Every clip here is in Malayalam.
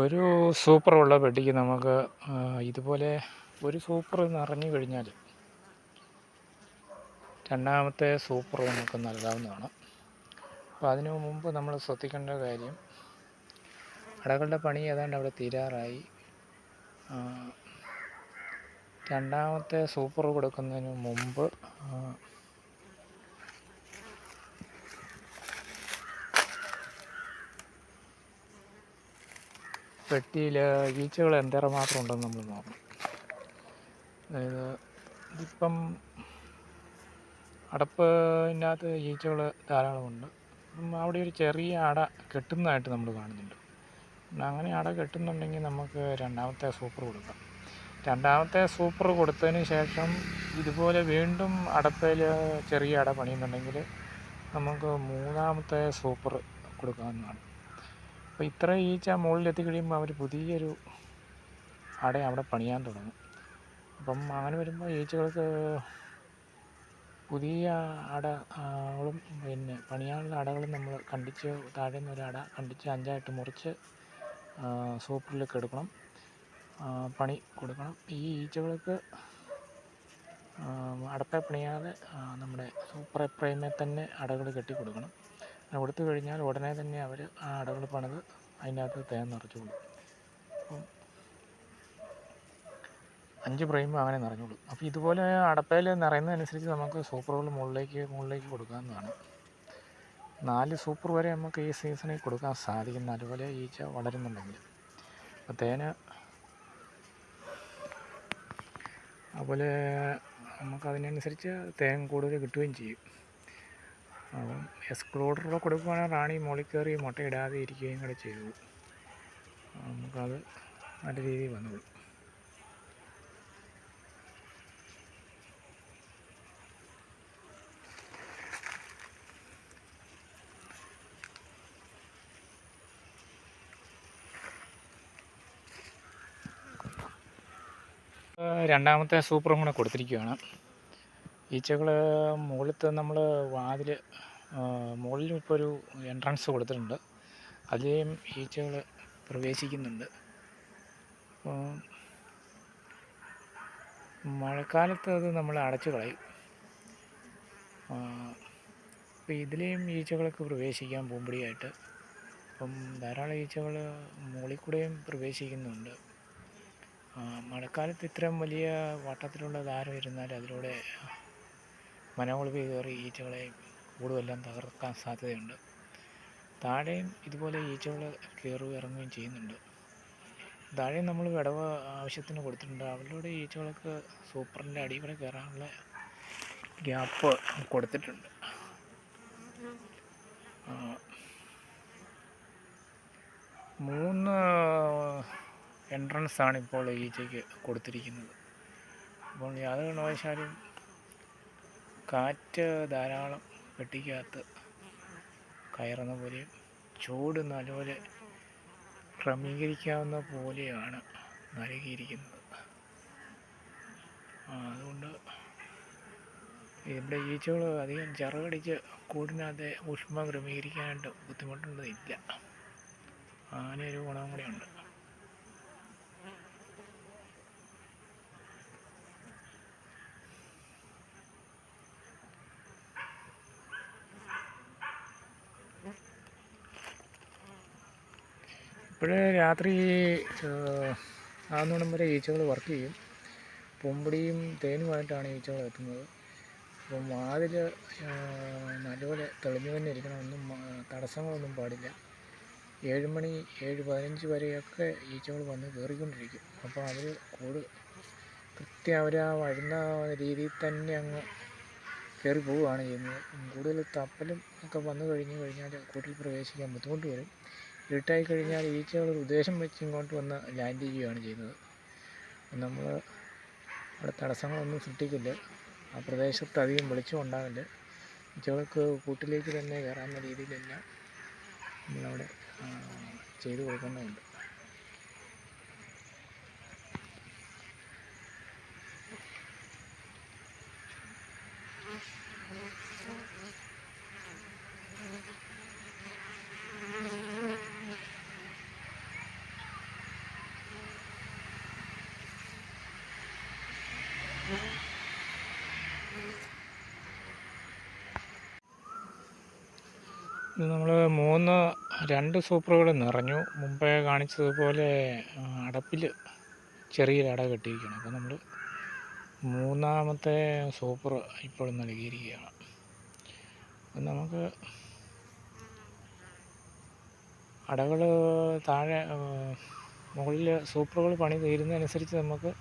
ഒരു സൂപ്പറുള്ള പെട്ടിക്ക് നമുക്ക് ഇതുപോലെ ഒരു സൂപ്പർ നിറഞ്ഞു കഴിഞ്ഞാൽ രണ്ടാമത്തെ സൂപ്പർ നമുക്ക് നൽകാവുന്നതാണ്. അപ്പോൾ അതിനു മുമ്പ് നമ്മൾ ശ്രദ്ധിക്കേണ്ട കാര്യം അടകളുടെ പണി ഏതാണ്ട് അവിടെ തീരാറായി. രണ്ടാമത്തെ സൂപ്പർ കൊടുക്കുന്നതിന് മുമ്പ് പെട്ടിയിൽ ഈച്ചകൾ എന്തേറമാത്രം ഉണ്ടെന്ന് നമ്മൾ നോക്കണം. അതായത് ഇതിപ്പം അടപ്പിനകത്ത് ഈച്ചകൾ ധാരാളമുണ്ട്. അപ്പം അവിടെ ഒരു ചെറിയ അട കെട്ടുന്നതായിട്ട് നമ്മൾ കാണുന്നുണ്ട്. അങ്ങനെ അട കെട്ടുന്നുണ്ടെങ്കിൽ നമുക്ക് രണ്ടാമത്തെ സൂപ്പർ കൊടുക്കാം. രണ്ടാമത്തെ സൂപ്പർ കൊടുത്തതിന് ശേഷം ഇതുപോലെ വീണ്ടും അടപ്പയിൽ ചെറിയ അട പണിയുന്നുണ്ടെങ്കിൽ നമുക്ക് മൂന്നാമത്തെ സൂപ്പർ കൊടുക്കാവുന്നതാണ്. അപ്പോൾ ഇത്ര ഈച്ച മുകളിലെത്തി കഴിയുമ്പോൾ അവർ പുതിയൊരു അട അവിടെ പണിയാൻ തുടങ്ങും. അപ്പം അങ്ങനെ വരുമ്പോൾ ഈച്ചകൾക്ക് പുതിയ അടകളും പിന്നെ പണിയാനുള്ള അടകളും നമ്മൾ കണ്ടിച്ച് താഴെ നിന്ന് ഒരു അട കണ്ടിച്ച് അഞ്ചായിട്ട് മുറിച്ച് സൂപ്പറിലേക്ക് എടുക്കണം. പണി കൊടുക്കണം. ഈ ഈച്ചകൾക്ക് അടപ്പെ പണിയാതെ നമ്മുടെ സൂപ്പർ എപ്രൈമേ തന്നെ അടകൾ കെട്ടി കൊടുക്കണം. കൊടുത്തു കഴിഞ്ഞാൽ ഉടനെ തന്നെ അവർ ആ അടകൾ പണിത് അതിനകത്ത് തേൻ നിറച്ചു കൊടുക്കും അപ്പം അഞ്ച് പ്രൈം അങ്ങനെ നിറഞ്ഞോളും. അപ്പോൾ ഇതുപോലെ അടപ്പയിൽ നിറയുന്നതനുസരിച്ച് നമുക്ക് സൂപ്പറുകൾ മുകളിലേക്ക് മുകളിലേക്ക് കൊടുക്കാവുന്നതാണ്. നാല് സൂപ്പർ വരെ നമുക്ക് ഈ സീസണിൽ കൊടുക്കാൻ സാധിക്കുന്ന. അതുപോലെ ഈച്ച വളരുന്നുണ്ടെങ്കിൽ. അപ്പോൾ തേന് അതുപോലെ നമുക്കതിനനുസരിച്ച് തേൻ കൂടുതൽ കിട്ടുകയും ചെയ്യും. അപ്പം എക്സ്ക്ലൂഡറൂടെ കൊടുക്കുവാണെങ്കിൽ റാണി മുകളിൽ കയറി മുട്ടയിടാതെ ഇരിക്കുകയും കൂടെ ചെയ്തു. നമുക്കത് നല്ല രീതിയിൽ വന്നു. രണ്ടാമത്തെ സൂപ്പറും കൂടെ കൊടുത്തിരിക്കുകയാണ് ഈച്ചകൾ മുകളിലത്തെ നമ്മൾ വാതിൽ മുകളിലും ഇപ്പോൾ ഒരു എൻട്രൻസ് കൊടുത്തിട്ടുണ്ട് അതിലെയും ഈച്ചകൾ പ്രവേശിക്കുന്നുണ്ട്. അപ്പോൾ മഴക്കാലത്ത് അത് നമ്മൾ അടച്ചു കളയും. അപ്പോൾ ഇതിലെയും ഈച്ചകളൊക്കെ പ്രവേശിക്കാൻ പൂമ്പടിയായിട്ട് അപ്പം ധാരാളം ഈച്ചകൾ മുകളിൽ കൂടെയും പ്രവേശിക്കുന്നുണ്ട്. മഴക്കാലത്ത് ഇത്രയും വലിയ വട്ടത്തിലുള്ള ധാരം ഇരുന്നാൽ അതിലൂടെ മനോകുളിപ്പ് കയറി ഈച്ചകളെ കൂടുമെല്ലാം തകർക്കാൻ സാധ്യതയുണ്ട്. താഴെയും ഇതുപോലെ ഈച്ചകൾ കയറുകയും ഇറങ്ങുകയും ചെയ്യുന്നുണ്ട്. താഴെ നമ്മൾ വിടവ് ആവശ്യത്തിന് കൊടുത്തിട്ടുണ്ട്. അവരിലൂടെ ഈച്ചകൾക്ക് സൂപ്പറിന്റെ അടിയിൽ കയറാനുള്ള ഗ്യാപ്പ് കൊടുത്തിട്ടുണ്ട്. മൂന്ന് എൻട്രൻസാണ് ഇപ്പോൾ ഈച്ചയ്ക്ക് കൊടുത്തിരിക്കുന്നത്. അപ്പോൾ യാതൊരു കാരണവശാലും കാറ്റ് ധാരാളം പെട്ടിക്കകത്ത് കയറുന്ന പോലെയും ചൂട് നല്ലപോലെ ക്രമീകരിക്കാവുന്ന പോലെയാണ് നൽകിയിരിക്കുന്നത്. അതുകൊണ്ട് ഇവിടെ ഈച്ചകൾ അധികം ചിറകടിച്ച് കൂടിനകത്ത് ഊഷ്മ ക്രമീകരിക്കാനായിട്ട് ബുദ്ധിമുട്ടുന്നതില്ല അങ്ങനെ ഒരു ഗുണം കൂടിയുണ്ട്. ഇപ്പോഴേ രാത്രി ആകുന്നോണം വരെ ഈച്ചകൾ വർക്ക് ചെയ്യും. പൊമ്പടിയും തേനുമായിട്ടാണ് ഈച്ചകൾ എത്തുന്നത് അപ്പം വാതിൽ നല്ലപോലെ തെളിഞ്ഞു തന്നെ ഇരിക്കണം. ഒന്നും തടസ്സങ്ങളൊന്നും പാടില്ല. ഏഴ് മണി ഏഴ് പതിനഞ്ച് വരെയൊക്കെ ഈച്ചകൾ വന്ന് കയറിക്കൊണ്ടിരിക്കും. അപ്പോൾ അവർ കൂട് കൃത്യം അവർ ആ വരുന്ന രീതിയിൽ തന്നെ അങ്ങ് കയറി പോവുകയാണ് ചെയ്യുന്നത്. കൂടുതൽ തപ്പലും ഒക്കെ വന്നു കഴിഞ്ഞ് കഴിഞ്ഞാൽ കൂട്ടിൽ പ്രവേശിക്കാൻ ബുദ്ധിമുട്ട് വരും. ഇരുട്ടായി കഴിഞ്ഞാൽ ഈച്ചകൾ ഒരു ഉദ്ദേശം വെച്ച് ഇങ്ങോട്ട് വന്ന് ലാൻഡ് ചെയ്യുകയാണ് ചെയ്യുന്നത്. നമ്മൾ അവിടെ തടസ്സങ്ങളൊന്നും സൃഷ്ടിക്കില്ല. ആ പ്രദേശത്ത് അധികം വെളിച്ചം ഉണ്ടാവില്ല. ഈച്ചകൾക്ക് കൂട്ടിലേക്ക് തന്നെ കയറാവുന്ന രീതിയിലെല്ലാം നമ്മളവിടെ ചെയ്തു കൊടുക്കുന്നുണ്ട് ഇത് നമ്മൾ മൂന്ന് രണ്ട് സൂപ്പറുകൾ നിറഞ്ഞു. മുമ്പേ കാണിച്ചതുപോലെ അടപ്പിൽ ചെറിയൊരു അട കെട്ടിയിരിക്കുകയാണ്. അപ്പോൾ നമ്മൾ മൂന്നാമത്തെ സൂപ്പർ ഇപ്പോൾ നൽകിയിരിക്കുകയാണ്. അപ്പം നമുക്ക് അടകൾ താഴെ മുകളിൽ സൂപ്പറുകൾ പണി തീരുന്നതനുസരിച്ച് നമുക്ക്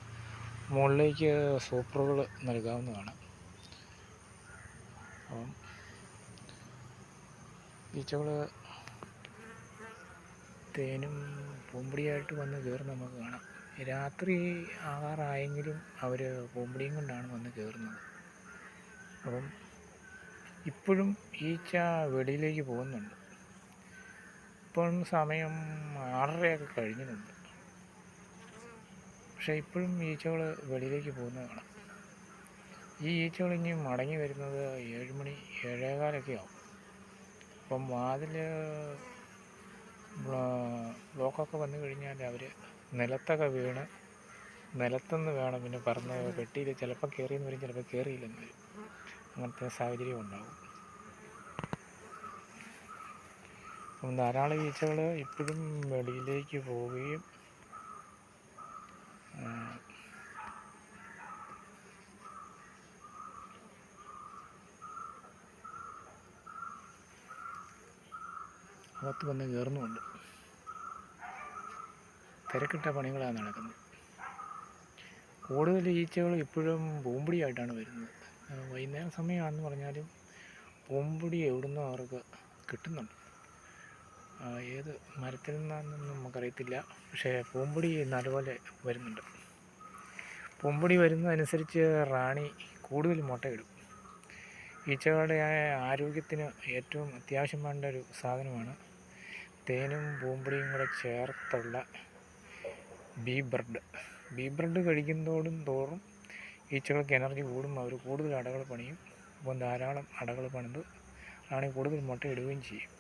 മുകളിലേക്ക് സൂപ്പറുകൾ നൽകാവുന്നതാണ്. അപ്പം ഈച്ചകൾ തേനും പൂമ്പൊടിയായിട്ട് വന്ന് കയറുന്ന നമുക്ക് കാണാം. രാത്രി ആകാറായെങ്കിലും അവർ പൂമ്പൊടിയും കൊണ്ടാണ് വന്ന് കയറുന്നത് അപ്പം ഇപ്പോഴും ഈച്ച വെളിയിലേക്ക് പോകുന്നുണ്ട്. ഇപ്പം സമയം ആറരയൊക്കെ കഴിഞ്ഞിട്ടുണ്ട്. പക്ഷേ ഇപ്പോഴും ഈച്ചകൾ വെളിയിലേക്ക് പോകുന്നത് കാണാം. ഈ ഈച്ചകൾ ഇനി മടങ്ങി വരുന്നത് ഏഴുമണി ഏഴേകാലൊക്കെ ആവും. അപ്പം വാതിൽ ബ്ലോക്കൊക്കെ വന്നു കഴിഞ്ഞാൽ അവർ നിലത്തൊക്കെ വീണ് നിലത്തുനിന്ന് വേണം പിന്നെ പറന്ന് കെട്ടിയിൽ ചിലപ്പോൾ കയറിയെന്ന് വരും ചിലപ്പോൾ കയറിയില്ലെന്ന് വരും. അങ്ങനത്തെ സാഹചര്യം ഉണ്ടാകും അപ്പം ധാരാളം ഈച്ചകൾ ഇപ്പോഴും വെളിയിലേക്ക് പോവുകയും അകത്ത് വന്ന് കയറുന്നുമുണ്ട്. തിരക്കിട്ട പണികളാണ് നടക്കുന്നത്. കൂടുതൽ ഈച്ചകൾ ഇപ്പോഴും പൂമ്പൊടിയായിട്ടാണ് വരുന്നത്. വൈകുന്നേരം സമയമാണെന്ന് പറഞ്ഞാലും പൂമ്പൊടി എവിടുന്നോ അവർക്ക് കിട്ടുന്നുണ്ട്. ഏത് മരത്തിൽ നിന്നാണെന്നൊന്നും നമുക്കറിയത്തില്ല. പക്ഷേ പൂമ്പൊടി നല്ലപോലെ വരുന്നുണ്ട്. പൂമ്പൊടി വരുന്നതനുസരിച്ച് റാണി കൂടുതൽ മുട്ടയിടും. ഈച്ചകളുടെ ആരോഗ്യത്തിന് ഏറ്റവും അത്യാവശ്യം വേണ്ട ഒരു സാധനമാണ് തേനും പൂമ്പൊടിയും കൂടെ ചേർത്തുള്ള ബീ ബ്രെഡ് ബീ ബ്രെഡ് കഴിക്കുന്നതോടും തോറും ഈച്ചകൾക്ക് എനർജി കൂടും. അവർ കൂടുതൽ അടകൾ പണിയും. അപ്പം ധാരാളം അടകൾ പണിത് ആണെങ്കിൽ കൂടുതൽ മുട്ടയിടുകയും ചെയ്യും.